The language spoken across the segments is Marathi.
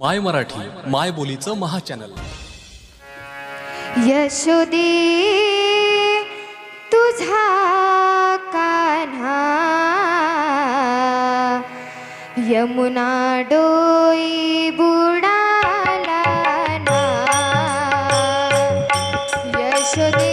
माय मराठी माय बोलीचं महा चॅनल यशोदे तुझा कान्हा. यमुना डोई बुडाला ना. यशोदे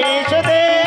Chưa.